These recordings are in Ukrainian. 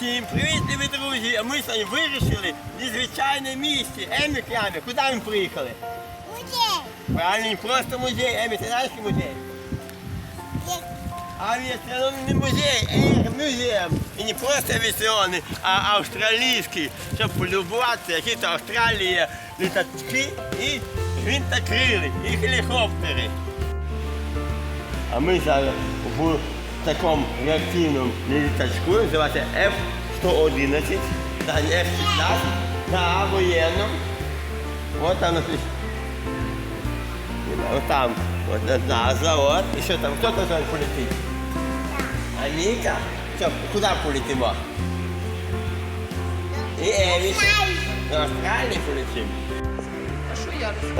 Всім привіт, любі друзі! А ми сьогодні вирішили незвичайне місце. Емі Клямі, куди ми приїхали? Музей. Правильно, не просто музей, Емі, ти знаєш який музей? Авіаційний музей, Air Museum. І не просто авіаційний, а австралійський, щоб полюбуватися, які то Австралія, літачки і гвинтокрили, і гелікоптери. А ми зараз в такому реактивному літачку, називається F-111, та не F-16, на воєнному. Вот там написано. Вот там, вот на завод. И что там, кто-то там полетит? А Ника? Что, куда полетимо? І Емі. До Австралії полетимо.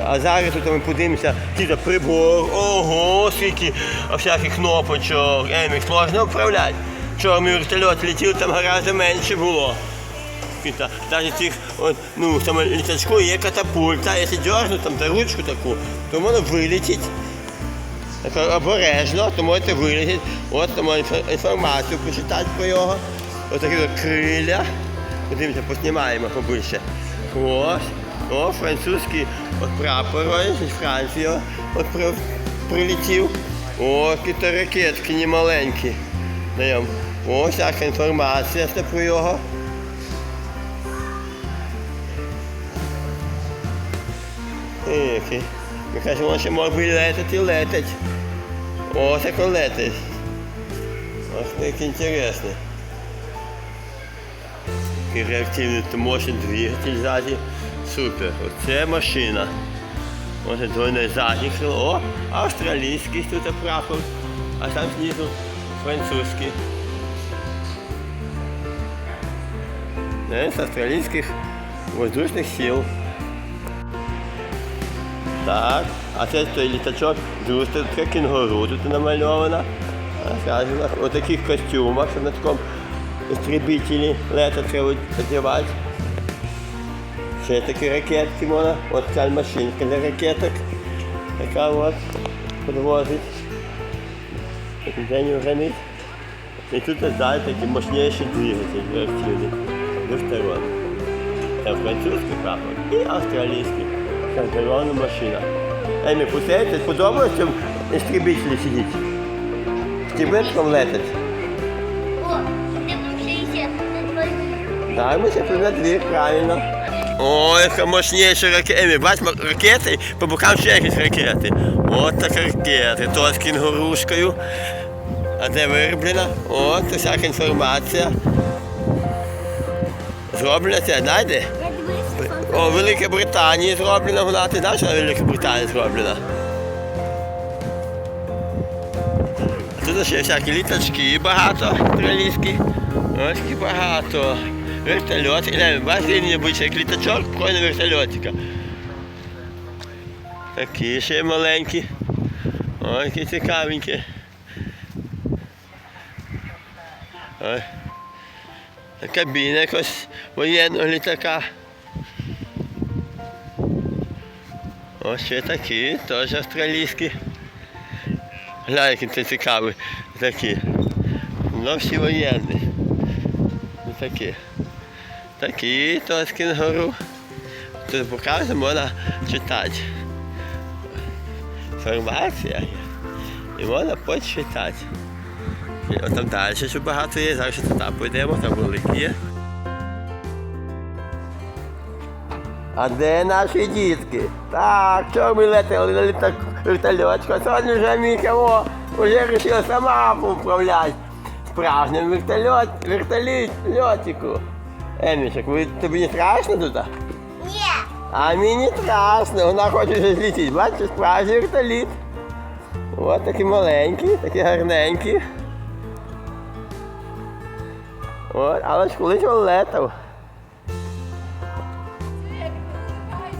А зараз тут ми подивимося, який прибор, ого, скільки всяких кнопочок, Емі, сложно управляти. Ми вертольот летів, там гораздо менше було. Какие-то, цих, ну, саме літачку є катапульта, якщо дернути там за ручку таку, то воно вилетить. Так обережно, то можете вилетіти. От там можна інформацію почитати про його. Ось такі криля. Подивимося, поснімаємо побільше. Ось. О, французький от прапор, ось з Франції от при, прилетів. О, які ракетки немаленькі. Даємо. О, всяка інформація про його. Ми кажемо, він мог би летати і летить. Ось як він летить. Ось як інтересно. Який реактивний то мощний двигатель ззаді. Супер. Оце машина. Може двойне заднє крило. О, австралійський тут прапор. А там знизу французький. З австралійських воздушних сил. Так, а це той літачок, друзі, таке кінгуру тут намальована. У таких костюмах, що на такому істребителі лета треба одягати. Ще такі ракетки можна, от ця машинка для ракеток, яка от підвозить. День організм. І тут ззаді такий мощніший двигатель реактивний, двосторонній. Там французький прапор і австралійський. Там червона машина. Емі, пустаєте, подобається в істребителі сидіти? Стібетком летить. О, ти повчися на твої. Так, ми ще на дві, правильно. О, яка мощніша ракета. Емі, бач, м- ракети, по бокам ще якісь ракети. От така ракети, то з кінгурушкою. А де вироблена? От, всяка інформація. Зроблена це, фото. О, Велика Британія зроблена вона. Ти знаєш, що Велика Британія зроблена? А Тут ще всякі літачки багато австралійські. Ось які багато. Вертольот. Не, бачите, він необычний, як літачок, прикольно вертольотика. Такі ще маленькі. Ой, які цікавенькі. Ой. Кабіна якось воєнного літака. Ось ще такі, теж австралійські. Глянь, які це цікаві такі. Ну всі воєнні. Такі. Такі, то з. Тут покази можна читати. Інформація. є. І можна почитати. І от там далі ще багато є, зараз туди пойдемо, там великі є. А де наші дітки? Так, чого ми летели на літак вертольотку? Сьогодні вже Міка вже вирішила сама управляти справжнім вертольот, Емішек, ви, тобі не страшно тут? Ні. А мені не страшно, вона хоче вже злітіти. Бачиш, справжній вертоліт. Ось такі маленькі, такі гарненькі. От, але ж колись летав.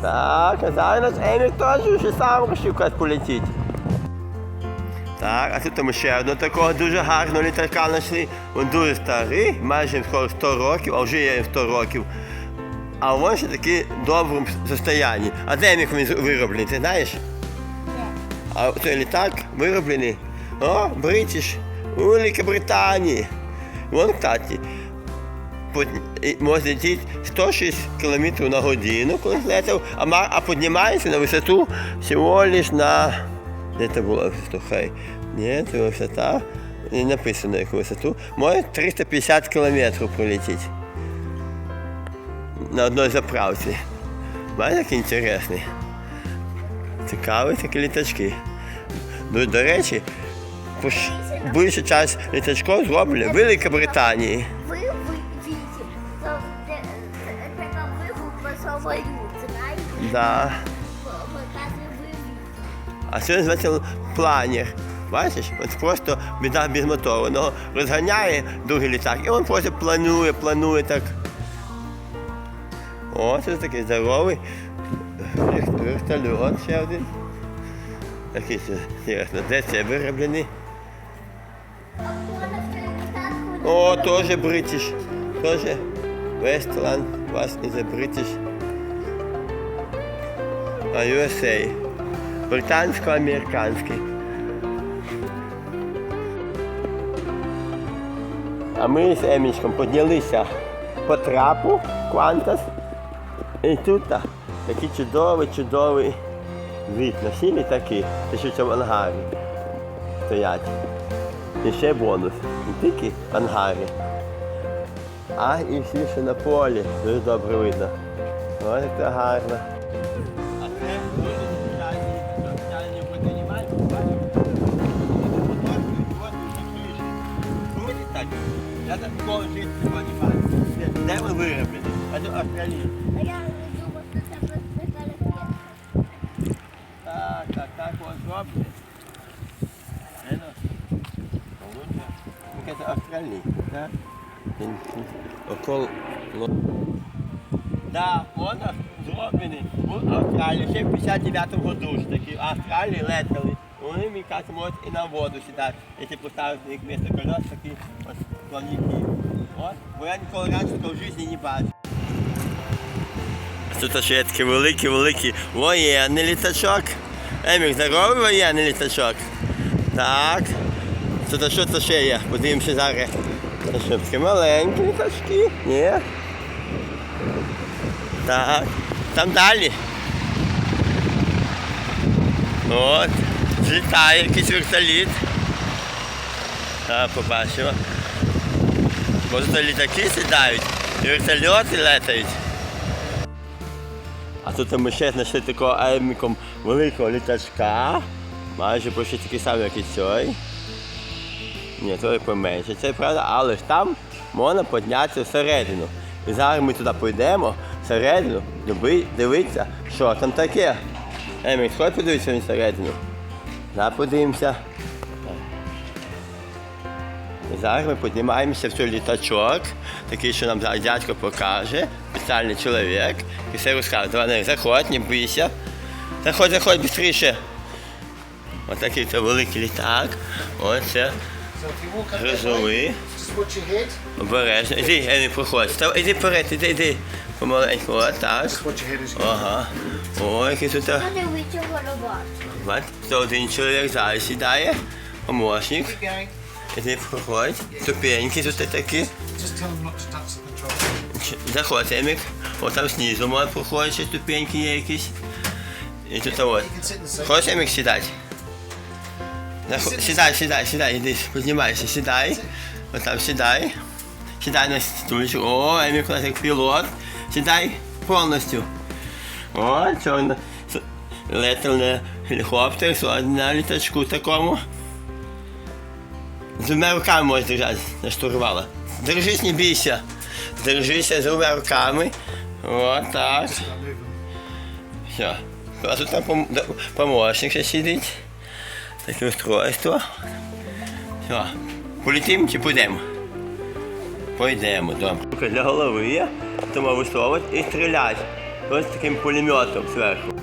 Так, а зараз Емік теж ще сам хотів кудись полетіти. Так, а тут ми ще одного такого дуже гарного літака знайшли. Він дуже старий, майже скоро 100 років, а вже є 100 років. А він ще такий в доброму состоянні. А де Емік він вироблений, ти знаєш? А цей літак вироблений. О, Бритиш, у Великій Британії. Вон, кстати, може летіти 106 км на годину, коли злетів, а, а піднімається на висоту всього лиш на. Це була висота? Хай. Ні, це висота. Не написано яку висоту. Може 350 кілометрів пролетіти. На одній заправці. Бачите, як інтересний. Цікаві такі літачки. Ну, до речі, пош- більшу час літачків зроблені в Великій Британії. Вы видите, что э, это выход самолет, знаете? Да. Показываю вы А це називається планер. Бачиш? От просто біда без мотору. Розганяє другий літак, і він просто планує, планує так. О, це такий здоровий вер- вертольот ще один. Це, інтересно, де це вироблений? О, теж British. Теж Westland, вас is a British. А USA. Британсько-американський. А ми з Емічком піднялися по трапу Квантас. І тут та, такий чудовий, чудовий вид на всі літаки, те, що в цьому ангарі стоять. І ще бонус. Не тільки ангари, а і всі ще на полі. Дуже добре видно. Ось це гарно. Я такого жити не розумію. Де ви вироблені? А це Австралія. А я думаю, что это просто конфет. Так, так, так, ось зроблені. Це Володя. Ну, це Австралія, так? Около... Да, воно зроблені в Австралії. Ще в 59-му году ж такі в Австралії летали. Вони, мені кажуть, можуть і на воду сідати. Якщо поставити на їх місце колес, такі ось плавники. От, бо я ніколи раніше такого в житті не бачив. Тут ще є такий великий, великий воєнний літачок. Емік, здоровий воєнний літачок. Так. Тут що це ще є? Подивимося зараз. Це що такі маленькі літачки? Ні. Так. Там далі. От. Злітає якийсь вертоліт. Так, побачимо. Бо тут літаки сідають, вертольоти летають. А тут ми ще знайшли такого аеміком великого літачка. Майже почти такий самий, як і цей. Ні, той поменше. Це правда, але ж там можна піднятися всередину. І зараз ми туди пойдемо всередину, дивитися, що там таке. Емік, сходь подивитися всередину. Да, подивимося. Зараз ми піднімаємося в цей літачок, такий, що нам дядько покаже, спеціальний чоловік, і все розкаже. Давай, заходь, не бійся. Заходь, заходь швидше. Ось такий це великий літак. Ось це So if you walk up that way, грозовий. Обережно. Іди, Емі, проходь. Став, іди вперед, іди, іди. Помаленьку, отак. Ага. Ой, який тут. Выйти в робот. Бач, це один чоловік зараз сідає, помощник. Keep going. Іди проходь. Ступеньки тут такі. Just tell them not to touch the control. Ч- Заходь, Емік. От там знизу може проходить ще ступеньки є якісь. І тут от. You can sit in the seat. Хочеш, Емік, сідати? Заход- Сідай, сідай, сідай, іди, піднімайся, сідай. От там сідай. Сідай на стульчик. О, Емік у нас як пілот. Сідай повністю. О, чорно. Летав гелікоптер на літачку такому. З двома руками можеш держати на штурвала. Держись, не бійся. Держися з двома руками. О, так. Все. А тут там пом- помощник ще сидить. Таке устройство. Все. Полетимо чи підемо? Пойдемо, добре. Для голови є, тому висовувати і стріляти. Ось таким пулеметом зверху.